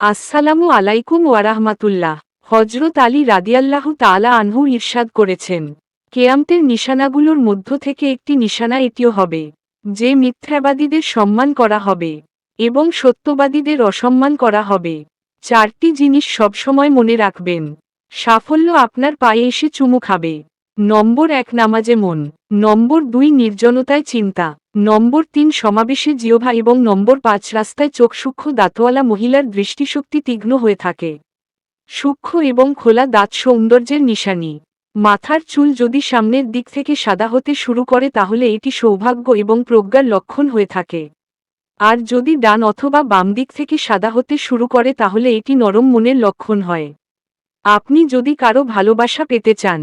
আসসালামু আলাইকুম ওয়ারাহমাতুল্লাহ হজরত আলী রাদিয়াল্লাহু তালা আনহু ইরশাদ করেছেন, কেয়ামতের নিশানাগুলোর মধ্য থেকে একটি নিশানা এটিও হবে, যে মিথ্যাবাদীদের সম্মান করা হবে এবং সত্যবাদীদের অসম্মান করা হবে। চারটি জিনিস সবসময় মনে রাখবেন, সাফল্য আপনার পায়ে এসে চুমু খাবে। নম্বর এক, নামাজে মন। নম্বর দুই, নির্জনতায় চিন্তা। নম্বর তিন সমাবেশে জিওভা এবং নম্বর পাঁচ রাস্তায় চোখ সূক্ষ্ম দাঁতওয়ালা মহিলার দৃষ্টিশক্তি তীক্ষ্ণ হয়ে থাকে। সূক্ষ্ম এবং খোলা দাঁত সৌন্দর্যের নিশানি। মাথার চুল যদি সামনের দিক থেকে সাদা হতে শুরু করে তাহলে এটি সৌভাগ্য এবং প্রজ্ঞার লক্ষণ হয়ে থাকে। আর যদি ডান অথবা বাম দিক থেকে সাদা হতে শুরু করে তাহলে এটি নরম মনের লক্ষণ হয়। আপনি যদি কারও ভালোবাসা পেতে চান,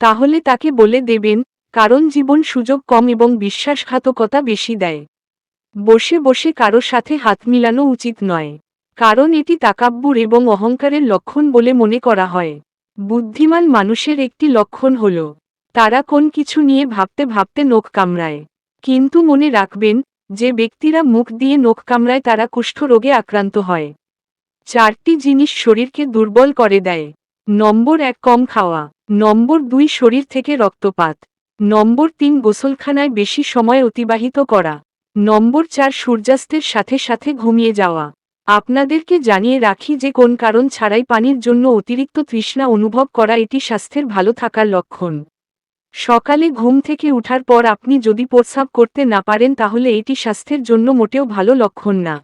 তাহলে তাকে বলে দেবেন কারণ জীবন সুযোগ কম এবং বিশ্বাসঘাতকতা বেশি দেয়। বসে বসে কারও সাথে হাত মিলানো উচিত নয়। কারণ এটি তাকাব্বুর এবং অহংকারের লক্ষণ বলে মনে করা হয়। বুদ্ধিমান মানুষের একটি লক্ষণ হল, তারা কোন কিছু নিয়ে ভাবতে ভাবতে নখ কামড়ায়। কিন্তু মনে রাখবেন, যে ব্যক্তিরা মুখ দিয়ে নখ কামড়ায় তারা কুষ্ঠরোগে আক্রান্ত হয়। চারটি জিনিস শরীরকে দুর্বল করে দেয়। নম্বর এক, কম খাওয়া। নম্বর দুই, শরীর থেকে রক্তপাত। নম্বর তিন, গোসলখানায় বেশি সময় অতিবাহিত করা। নম্বর চার, সূর্যাস্তের সাথে সাথে ঘুমিয়ে যাওয়া। আপনাদেরকে জানিয়ে রাখি যে কোন কারণ ছাড়াই পানির জন্য অতিরিক্ত তৃষ্ণা অনুভব করা এটি স্বাস্থ্যের ভালো থাকার লক্ষণ। সকালে ঘুম থেকে উঠার পর আপনি যদি প্রস্রাব করতে না পারেন তাহলে এটি স্বাস্থ্যের জন্য মোটেও ভালো লক্ষণ না।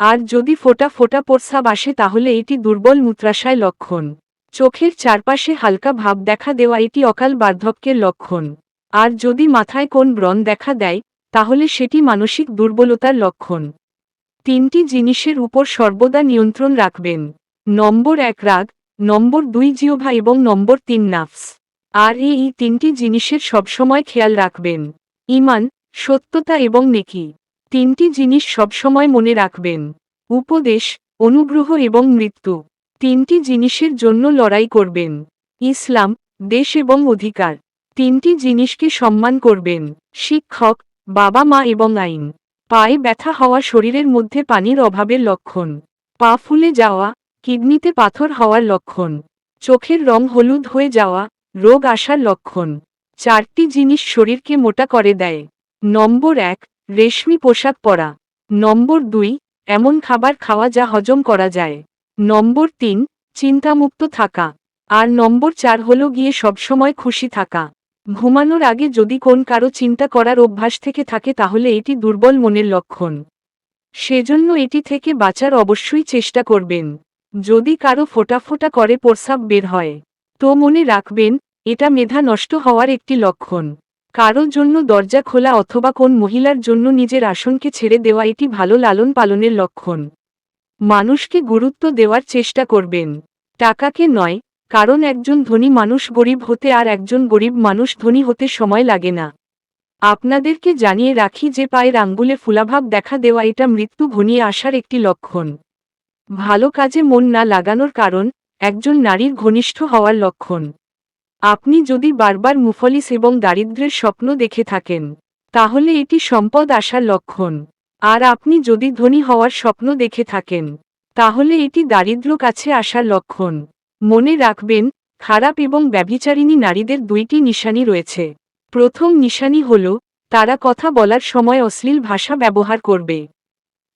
আর যদি ফোটা ফোটা প্রস্রাব আসে তাহলে এটি দুর্বল মূত্রাশয় লক্ষণ। চোখের চারপাশে হালকা ভাব দেখা দেওয়া এটি অকাল বার্ধক্যের লক্ষণ। আর যদি মাথায় কোন ব্রণ দেখা দেয়, তাহলে সেটি মানসিক দুর্বলতার লক্ষণ। তিনটি জিনিসের উপর সর্বদা নিয়ন্ত্রণ রাখবেন। নম্বর এক রাগ, নম্বর দুই জিওভা এবং নম্বর তিন নাফস। আর এই তিনটি জিনিসের সবসময় খেয়াল রাখবেন। ইমান সত্যতা এবং নেকি। তিনটি জিনিস সবসময় মনে রাখবেন। উপদেশ, অনুগ্রহ এবং মৃত্যু। তিনটি জিনিসের জন্য লড়াই করবেন। ইসলাম, দেশ এবং অধিকার। তিনটি জিনিসকে সম্মান করবেন। শিক্ষক, বাবা মা এবং আইন। পায়ে ব্যথা হওয়া শরীরের মধ্যে পানির অভাবের লক্ষণ। পা ফুলে যাওয়া, কিডনিতে পাথর হওয়ার লক্ষণ। চোখের রং হলুদ হয়ে যাওয়া, রোগ আসার লক্ষণ। চারটি জিনিস শরীরকে মোটা করে দেয়। নম্বর এক, রেশমি পোশাক পরা। নম্বর দুই, এমন খাবার খাওয়া যা হজম করা যায়। নম্বর তিন, চিন্তামুক্ত থাকা। আর নম্বর চার হল গিয়ে সবসময় খুশি থাকা। ঘুমানোর আগে যদি কোন কারও চিন্তা করার অভ্যাস থেকে থাকে তাহলে এটি দুর্বল মনের লক্ষণ। সেজন্য এটি থেকে বাঁচার অবশ্যই চেষ্টা করবেন। যদি কারও ফোটা ফোটা করে প্রস্রাব বের হয়, তো মনে রাখবেন, এটা মেধা নষ্ট হওয়ার একটি লক্ষণ। কারও জন্য দরজা খোলা অথবা কোন মহিলার জন্য নিজের আসনকে ছেড়ে দেওয়া এটি ভালো লালন পালনের লক্ষণ। মানুষকে গুরুত্ব দেওয়ার চেষ্টা করবেন। টাকাকে নয়, কারণ একজন ধনী মানুষ গরিব হতে আর একজন গরিব মানুষ ধনী হতে সময় লাগে না। আপনাদেরকে জানিয়ে রাখি যে পায়ের আঙ্গুলে ফুলাভাব দেখা দেওয়া এটা মৃত্যু ঘনিয়ে আসার একটি লক্ষণ। ভালো কাজে মন না লাগানোর কারণ, একজন নারীর ঘনিষ্ঠ হওয়ার লক্ষণ। আপনি যদি বারবার মুফলিস এবং দারিদ্র্যের স্বপ্ন দেখে থাকেন, তাহলে এটি সম্পদ আসার লক্ষণ। আর আপনি যদি ধনী হওয়ার স্বপ্ন দেখে থাকেন, তাহলে এটি দারিদ্র কাছে আসার লক্ষণ। মনে রাখবেন, খারাপ এবং ব্যভিচারিণী নারীদের দুইটি নিশানি রয়েছে। প্রথম নিশানি হল, তারা কথা বলার সময় অশ্লীল ভাষা ব্যবহার করবে।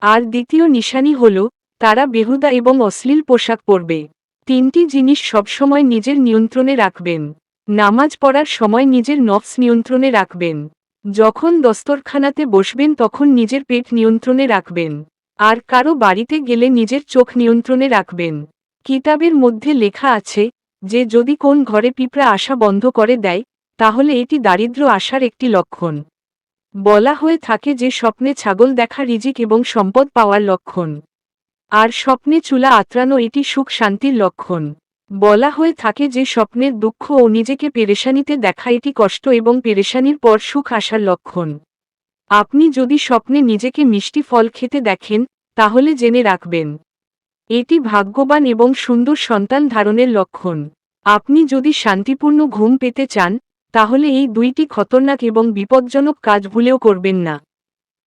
আর দ্বিতীয় নিশানি হল, তারা বেহুদা এবং অশ্লীল পোশাক পরবে। তিনটি জিনিস সবসময় নিজের নিয়ন্ত্রণে রাখবেন। নামাজ পড়ার সময় নিজের নফস নিয়ন্ত্রণে রাখবেন। যখন দস্তরখানাতে বসবেন তখন নিজের পেট নিয়ন্ত্রণে রাখবেন। আর কারও বাড়িতে গেলে নিজের চোখ নিয়ন্ত্রণে রাখবেন। কিতাবের মধ্যে লেখা আছে যে, যদি কোন ঘরে পিঁপড়া আসা বন্ধ করে দেয়, তাহলে এটি দারিদ্র আসার একটি লক্ষণ। বলা হয়ে থাকে যে, স্বপ্নে ছাগল দেখা রিজিক এবং সম্পদ পাওয়ার লক্ষণ। আর স্বপ্নে চুলা আত্রানো এটি সুখ শান্তির লক্ষণ। বলা হয়ে থাকে যে স্বপ্নের দুঃখ ও নিজেকে পেরেশানিতে দেখা এটি কষ্ট এবং পেরেশানির পর সুখ আসার লক্ষণ। আপনি যদি স্বপ্নে নিজেকে মিষ্টি ফল খেতে দেখেন, তাহলে জেনে রাখবেন। এটি ভাগ্যবান এবং সুন্দর সন্তান ধারণের লক্ষণ। আপনি যদি শান্তিপূর্ণ ঘুম পেতে চান, তাহলে এই দুইটি খতরনাক এবং বিপজ্জনক কাজ ভুলেও করবেন না।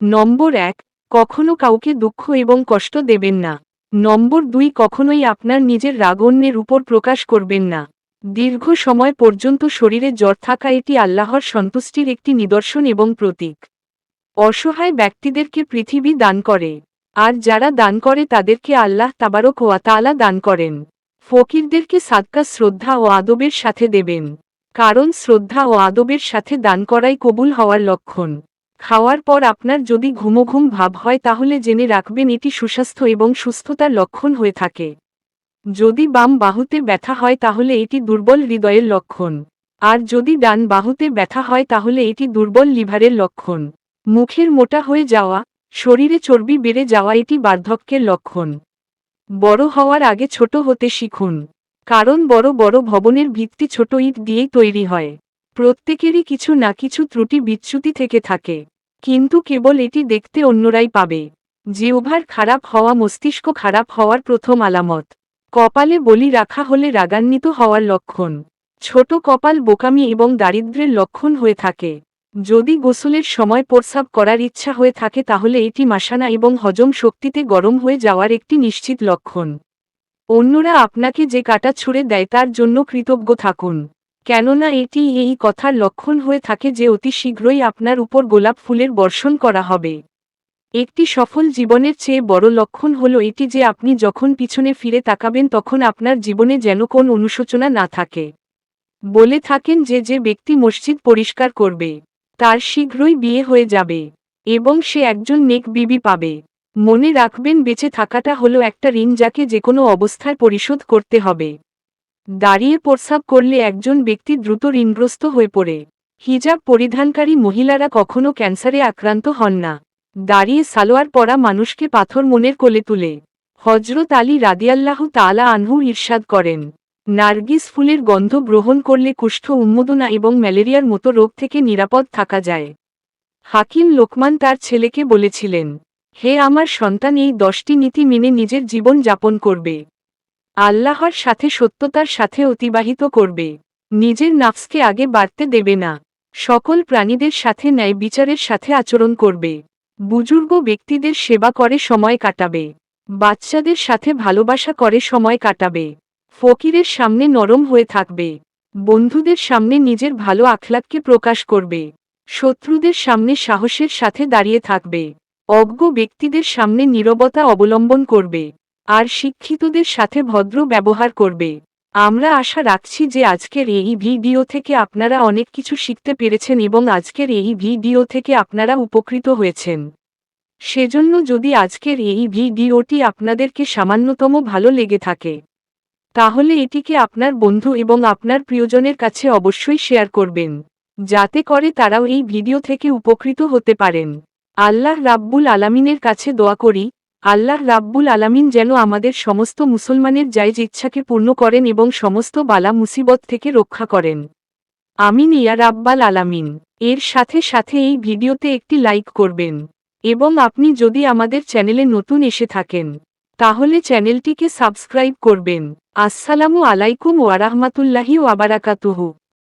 নম্বর এক, কখনো কাউকে দুঃখ এবং কষ্ট দেবেন না। নম্বর দুই কখনোই আপনার নিজের রাগ অন্যের উপর প্রকাশ করবেন না। দীর্ঘ সময় পর্যন্ত শরীরে জ্বর থাকা এটি আল্লাহর সন্তুষ্টির একটি নিদর্শন এবং প্রতীক। অসহায় ব্যক্তিদেরকে পৃথিবী দান করে। আর যারা দান করে তাদেরকে আল্লাহ তাবারক ওয়া তাআলা দান করেন। ফকিরদেরকে সাদকা শ্রদ্ধা ও আদবের সাথে দেবেন। কারণ শ্রদ্ধা ও আদবের সাথে দান করাই কবুল হওয়ার লক্ষণ। খাওয়ার পর আপনার যদি ঘুমোঘুম ভাব হয় তাহলে জেনে রাখবেন এটি সুস্বাস্থ্য এবং সুস্থতার লক্ষণ হয়ে থাকে। যদি বাম বাহুতে ব্যথা হয় তাহলে এটি দুর্বল হৃদয়ের লক্ষণ। আর যদি ডান বাহুতে ব্যথা হয় তাহলে এটি দুর্বল লিভারের লক্ষণ। মুখের মোটা হয়ে যাওয়া, শরীরে চর্বি বেড়ে যাওয়া এটি বার্ধক্যের লক্ষণ। বড় হওয়ার আগে ছোট হতে শিখুন। কারণ বড় বড় ভবনের ভিত্তি ছোট ইট দিয়েই তৈরি হয়। প্রত্যেকেরই কিছু না কিছু ত্রুটি বিচ্যুতি থেকে থাকে, কিন্তু কেবল এটি দেখতে অন্যরাই পাবে। জিওভার খারাপ হওয়া, মস্তিষ্ক খারাপ হওয়ার প্রথম আলামত। কপালে বলি রাখা হলে রাগান্বিত হওয়ার লক্ষণ। ছোট কপাল বোকামি এবং দারিদ্র্যের লক্ষণ হয়ে থাকে। যদি গোসলের সময় প্রস্রাব করার ইচ্ছা হয়ে থাকে, তাহলে এটি মাসানা এবং হজম শক্তিতে গরম হয়ে যাওয়ার একটি নিশ্চিত লক্ষণ। অন্যরা আপনাকে যে কাটা ছুঁড়ে দেয়, তার জন্য কৃতজ্ঞ থাকুন। কেননা এটি এই কথার লক্ষণ হয়ে থাকে যে অতি শীঘ্রই আপনার উপর গোলাপ ফুলের বর্ষণ করা হবে। একটি সফল জীবনের চেয়ে বড় লক্ষণ হল এটি যে আপনি যখন পিছনে ফিরে তাকাবেন তখন আপনার জীবনে যেন কোন অনুশোচনা না থাকে। বলে থাকেন যে যে ব্যক্তি মসজিদ পরিষ্কার করবে, তার শীঘ্রই বিয়ে হয়ে যাবে এবং সে একজন নেক বিবি পাবে। মনে রাখবেন, বেঁচে থাকাটা হলো একটা ঋণ যাকে যে কোনো অবস্থায় পরিশোধ করতে হবে। দাঁড়িয়ে প্রস্রাব করলে একজন ব্যক্তি দ্রুত ঋণগ্রস্ত হয়ে পড়ে। হিজাব পরিধানকারী মহিলারা কখনো ক্যান্সারে আক্রান্ত হন না। দাঁড়িয়ে সালোয়ার পরা মানুষকে পাথর মনের কোলে তুলে। হজরত আলী রাদিয়াল্লাহ তালা আনহু ইরশাদ করেন, নার্গিস ফুলের গন্ধ গ্রহণ করলে কুষ্ঠ উন্মোদনা এবং ম্যালেরিয়ার মতো রোগ থেকে নিরাপদ থাকা যায়। হাকিম লোকমান তার ছেলেকে বলেছিলেন, হে আমার সন্তান, এই দশটি নীতি মেনে নিজের জীবন যাপন করবে। আল্লাহর সাথে সত্যতার সাথে অতিবাহিত করবে। নিজের নাফসকে আগে বাড়তে দেবে না। সকল প্রাণীদের সাথে ন্যায় বিচারের সাথে আচরণ করবে। বুজুর্গ ব্যক্তিদের সেবা করে সময় কাটাবে। বাচ্চাদের সাথে ভালোবাসা করে সময় কাটাবে। ফকিরের সামনে নরম হয়ে থাকবে। বন্ধুদের সামনে নিজের ভালো আখলাককে প্রকাশ করবে। শত্রুদের সামনে সাহসের সাথে দাঁড়িয়ে থাকবে। অজ্ঞ ব্যক্তিদের সামনে নীরবতা অবলম্বন করবে। আর শিক্ষিতদের সাথে ভদ্র ব্যবহার করবে। আমরা আশা রাখছি যে আজকের এই ভিডিও থেকে আপনারা অনেক কিছু শিখতে পেরেছেন এবং আজকের এই ভিডিও থেকে আপনারা উপকৃত হয়েছেন। সেজন্য যদি আজকের এই ভিডিওটি আপনাদেরকে সামান্যতম ভালো লেগে থাকে, তাহলে এটিকে আপনার বন্ধু এবং আপনার প্রিয়জনের কাছে অবশ্যই শেয়ার করবেন, যাতে করে তারাও এই ভিডিও থেকে উপকৃত হতে পারেন। আল্লাহ রাব্বুল আলামিনের কাছে দোয়া করি আল্লাহ রাব্বুল আলামিন যেন আমাদের সমস্ত মুসলমানের জায়জ ইচ্ছাকে পূর্ণ করেন এবং সমস্ত বালা মুসিবত থেকে রক্ষা করেন। আমিন ইয়া রাব্বাল আলামিন। এর সাথে সাথে এই ভিডিওতে একটি লাইক করবেন। এবং আপনি যদি আমাদের চ্যানেলে নতুন এসে থাকেন, তাহলে চ্যানেলটিকে সাবস্ক্রাইব করবেন। আসসালামু আলাইকুম ওয়ারাহমাতুল্লাহি ওয়াবারাকাতুহু